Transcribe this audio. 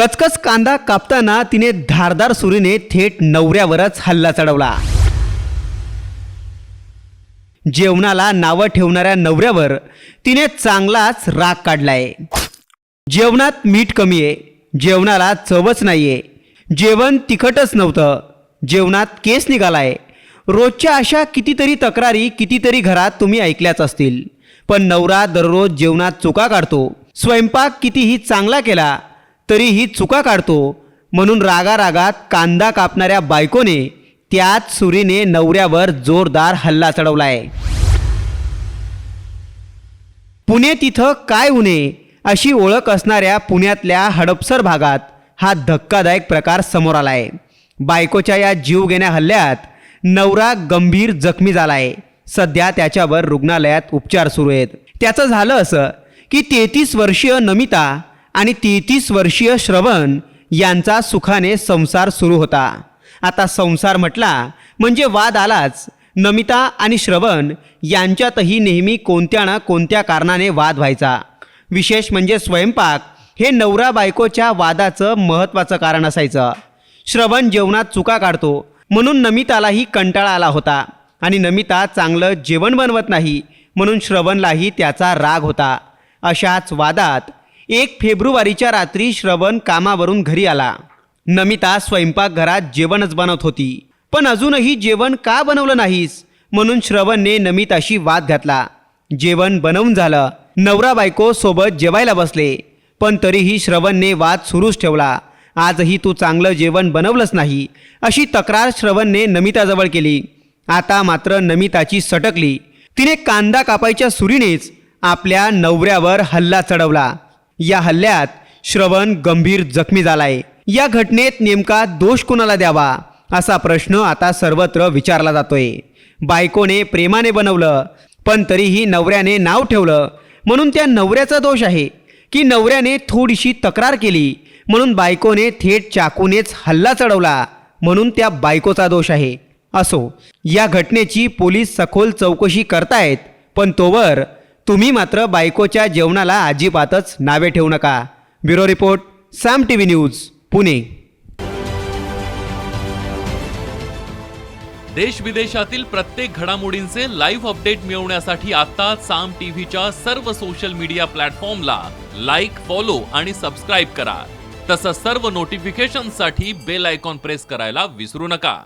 कचकच कांदा कापताना तिने धारदार सुरीने थेट नवऱ्यावरच हल्ला चढवला. जेवणाला नावं ठेवणाऱ्या नवऱ्यावर तिने चांगलाच राग काढलाय. जेवणात मीठ कमी आहे जेवणाला चवच नाही आहे जेवण तिखटच नव्हतं जेवणात केस निघालाय. रोजच्या अशा कितीतरी तक्रारी कितीतरी घरात तुम्ही ऐकल्याच असतील. पण नवरा दररोज जेवणात चुका काढतो स्वयंपाक कितीही चांगला केला तरीही चुका काढतो. म्हणून रागारागात कांदा कापणाऱ्या बायकोने त्याच सुरीने नवऱ्यावर जोरदार हल्ला चढवलाय. पुणे तिथं काय उणे? अशी ओळख असणाऱ्या पुण्यातल्या हडपसर भागात हा धक्कादायक प्रकार समोर आलाय. बायकोच्या या जीवघेण्या हल्ल्यात नवरा गंभीर जखमी झालाय. सध्या त्याच्यावर रुग्णालयात उपचार सुरू आहेत. त्याचं झालं असं की तेहतीस वर्षीय नमिता आणि तेहतीस वर्षीय श्रवण यांचा सुखाने संसार सुरू होता. आता संसार म्हटला म्हणजे वाद आलाच. नमिता आणि श्रवण यांच्यातही नेहमी कोणत्या ना कोणत्या कारणाने वाद व्हायचा. विशेष म्हणजे स्वयंपाक हे नवरा बायकोच्या वादाचं महत्त्वाचं कारण असायचं. श्रवण जेवणात चुका काढतो. म्हणून नमितालाही कंटाळा आला होता. आणि नमिता चांगलं जेवण बनवत नाही. म्हणून श्रवणलाही त्याचा राग होता. अशाच वादात एक फेब्रुवारीच्या रात्री श्रवण कामावरून घरी आला. नमिता स्वयंपाकघरात जेवणच बनवत होती. पण अजूनही जेवण का बनवलं नाहीस? म्हणून श्रवणने नमिताशी वाद घातला. जेवण बनवून झालं. नवरा बायको सोबत जेवायला बसले. पण तरीही श्रवणने वाद सुरूच ठेवला. आजही तू चांगलं जेवण बनवलंच नाही अशी तक्रार श्रवणने नमिताजवळ केली. आता मात्र नमिताची सटकली. तिने कांदा कापायच्या सुरीनेच आपल्या नवऱ्यावर हल्ला चढवला. या हल्ल्यात श्रवण गंभीर जखमी झालाय. या घटनेत नेमका दोष कोणाला द्यावा? असा प्रश्न आता सर्वत्र विचारला जातोय. बायकोने प्रेमाने बनवलं पण तरीही नवऱ्याने नाव ठेवलं. म्हणून त्या नवऱ्याचा दोष आहे. की नवऱ्याने थोडीशी तक्रार केली म्हणून बायकोने थेट चाकूनेच हल्ला चढवला म्हणून त्या बायकोचा दोष आहे. असो या घटनेची पोलीस सखोल चौकशी करतायत पण तोवर तुम्ही मात्र बायकोच्या जेवणाला अजिबातच नावे ठेवू नका. Bureau report Saam T V news Pune. देश विदेशातील प्रत्येक घडामोडींचे लाईव्ह अपडेट मिळवण्यासाठी आता साम टीव्हीच्या सर्व सोशल मीडिया प्लॅटफॉर्मला लाईक फॉलो आणि सबस्क्राईब करा. तसंच सर्व नोटिफिकेशनसाठी बेल आयकॉन प्रेस करायला विसरू नका.